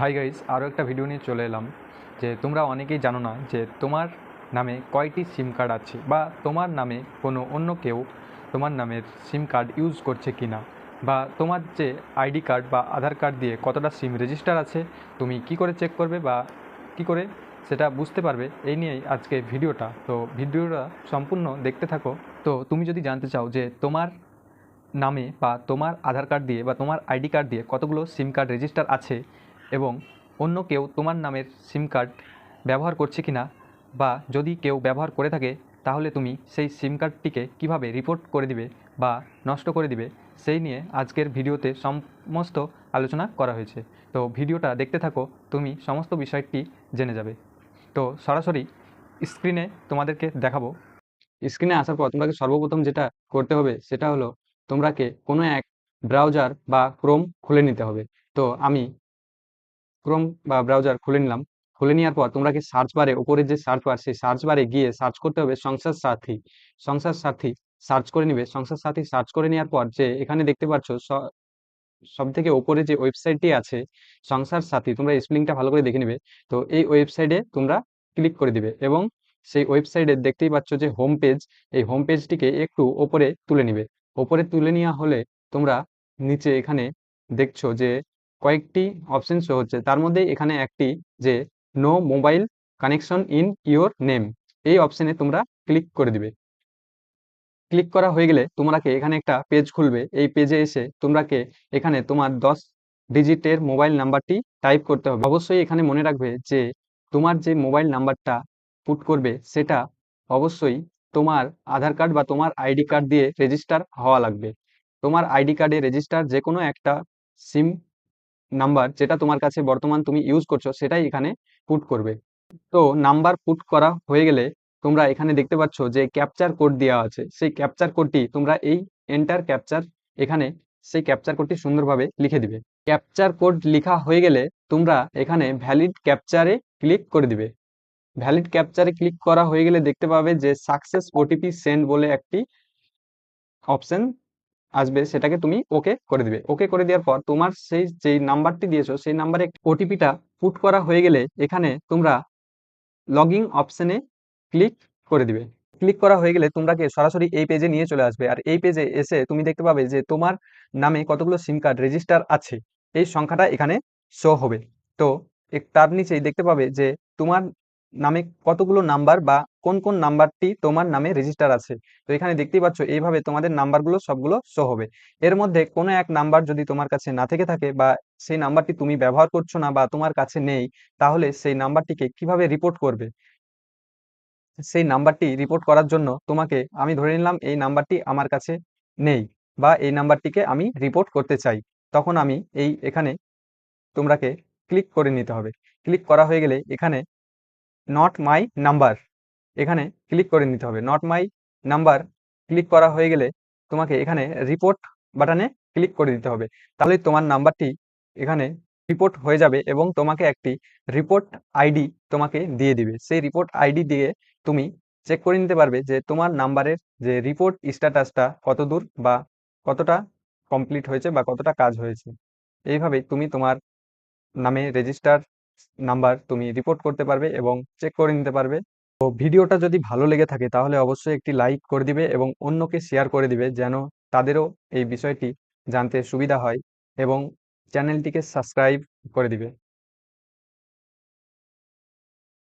Hi guys আরও একটা video নিয়ে চলে এলাম, যে তোমরা অনেকেই জানো না যে তোমার নামে কয়টি সিম কার্ড আছে বা তোমার নামে কোনো অন্য কেউ তোমার নামের সিম কার্ড ইউজ করছে কি না বা তোমার যে আইডি কার্ড বা আধার কার্ড দিয়ে কতটা সিম রেজিস্টার আছে, তুমি কি করে চেক করবে বা কি করে সেটা বুঝতে পারবে, এই নিয়েই আজকে ভিডিওটা তো ভিডিওটা সম্পূর্ণ দেখতে থাকো। তো তুমি যদি জানতে চাও যে তোমার নামে বা তোমার আধার কার্ড দিয়ে বা তোমার আইডি কার্ড দিয়ে কতগুলো সিম কার্ড রেজিস্টার আছে এবং অন্য কেউ তোমার নামের সিম কার্ড ব্যবহার করছে কি না বা যদি কেউ ব্যবহার করে থাকে, তাহলে তুমি সেই সিম কার্ডটিকে কীভাবে রিপোর্ট করে দিবে বা নষ্ট করে দিবে, সেই নিয়ে আজকের ভিডিওতে সমস্ত আলোচনা করা হয়েছে। তো ভিডিওটা দেখতে থাকো, তুমি সমস্ত বিষয়টি জেনে যাবে। তো সরাসরি স্ক্রিনে তোমাদেরকে দেখাবো। স্ক্রিনে আসার পর তোমাকে সর্বপ্রথম যেটা করতে হবে, সেটা হলো, তোমরাকে কোনো এক ব্রাউজার বা ক্রোম খুলে নিতে হবে। তো আমি ক্রোম বা ব্রাউজার খুলে নিলাম। খুলে নেওয়ার পর তোমরা কি সার্চ বারে উপরে যে সার্চ বার সেই সার্চ বারে গিয়ে সার্চ করতে হবে সংসার সাথী। সংসার সাথী সার্চ করে নিবে। সংসার সাথী সার্চ করে নেওয়ার পর যে এখানে দেখতে পাচ্ছ সব থেকে ওপরে যে ওয়েবসাইটটি আছে, সংসার সাথী, তোমরা স্পেলিংটা ভালো করে দেখে নেবে। তো এই ওয়েবসাইটে তোমরা ক্লিক করে দিবে এবং সেই ওয়েবসাইটে দেখতেই পাচ্ছ যে হোম পেজ এই হোম পেজটিকে একটু ওপরে তুলে নিবে। ওপরে তুলে নেওয়া হলে তোমরা নিচে এখানে দেখছ যে কয়েকটি অপশন শো হচ্ছে। তার মধ্যে এখানে একটি যে no mobile connection in your name এই অপশনে তোমরা ক্লিক করে দিবে। ক্লিক করা হয়ে গেলে তোমরাকে এখানে একটা পেজ খুলবে। এই পেজে এসে তোমরাকে এখানে তোমার দশ ডিজিটের মোবাইল নাম্বারটি টাইপ করতে হবে। অবশ্যই এখানে মনে রাখবে যে, তোমার যে মোবাইল নাম্বারটা পুট করবে, সেটা অবশ্যই তোমার আধার কার্ড বা তোমার আইডি কার্ড দিয়ে রেজিস্টার হওয়া লাগবে। তোমার আইডি কার্ডে রেজিস্টার যে কোনো একটা সিম নাম্বার যেটা তোমার কাছে বর্তমান তুমি ইউজ করছ, সেটাই এখানে পুট করবে। তো নাম্বার পুট করা হয়ে গেলে তোমরা এখানে দেখতে পাচ্ছ যে ক্যাপচার কোড দেওয়া আছে। সেই ক্যাপচার কোডটি তোমরা এই এন্টার ক্যাপচার এখানে সেই ক্যাপচার কোডটি সুন্দরভাবে লিখে দিবে। ক্যাপচার কোড লেখা হয়ে গেলে তোমরা এখানে ভ্যালিড ক্যাপচারে ক্লিক করে দিবে। ভ্যালিড ক্যাপচারে ক্লিক করা হয়ে গেলে দেখতে পাবে যে সাকসেস ওটিপি সেন্ড বলে একটি অপশন আসবে, সেটাকে তুমি ওকে করে দিবে। ওকে করে দেওয়ার পর তোমার সেই, যেই নাম্বারটি দিয়েছ, সেই নাম্বারে ওটিপিটা পুট করা হয়ে গেলে এখানে তোমরা লগিং অপশনে ক্লিক করে দিবে। ক্লিক করা হয়ে গেলে তোমরাকে সরাসরি এই পেজে নিয়ে চলে আসবে। আর এই পেজে এসে তুমি দেখতে পাবে যে তোমার নামে কতগুলো সিম কার্ড রেজিস্টার আছে। এই সংখ্যাটা এখানে শো হবে। তো তার নিচেই দেখতে পাবে যে তোমার নামে কতগুলো নাম্বার বা কোন কোন নাম্বারটি তোমার নামে রেজিস্টার আছে? তো এখানে দেখতেই পাচ্ছ, এইভাবে তোমাদের নাম্বারগুলো সবগুলো শো হবে। এর মধ্যে কোনো এক নাম্বার যদি তোমার কাছে না থেকে থাকে বা সেই নাম্বারটি তুমি ব্যবহার করছ না বা তোমার কাছে নেই, তাহলে সেই নাম্বারটিকে কীভাবে রিপোর্ট করবে? সেই নাম্বারটি রিপোর্ট করার জন্য তোমাকে, আমি ধরে নিলাম এই নাম্বারটি আমার কাছে নেই বা এই নাম্বারটিকে আমি রিপোর্ট করতে চাই, তখন আমি এই এখানে তোমরাকে ক্লিক করে নিতে হবে। ক্লিক করা হয়ে গেলে এখানে নট মাই নাম্বার এখানে ক্লিক করে নিতে হবে। নট মাই নাম্বার ক্লিক করা হয়ে গেলে তোমাকে এখানে রিপোর্ট বাটনে ক্লিক করে দিতে হবে। তাহলে তোমার নাম্বারটি এখানে রিপোর্ট হয়ে যাবে এবং তোমাকে একটি রিপোর্ট আইডি তোমাকে দিয়ে দিবে। সেই রিপোর্ট আইডি দিয়ে তুমি চেক করে নিতে পারবে যে তোমার নাম্বারের যে রিপোর্ট স্ট্যাটাসটা কত দূর বা কতটা কমপ্লিট হয়েছে বা কতটা কাজ হয়েছে। এইভাবে তুমি তোমার নামে রেজিস্টার নাম্বার তুমি রিপোর্ট করতে পারবে এবং চেক করে নিতে পারবে। তো ভিডিওটা যদি ভালো লেগে থাকে তাহলে অবশ্যই একটি লাইক করে দিবে এবং অন্যকে শেয়ার করে দিবে যেন তাদেরও এই বিষয়টি জানতে সুবিধা হয় এবং চ্যানেলটিকে সাবস্ক্রাইব করে দিবে।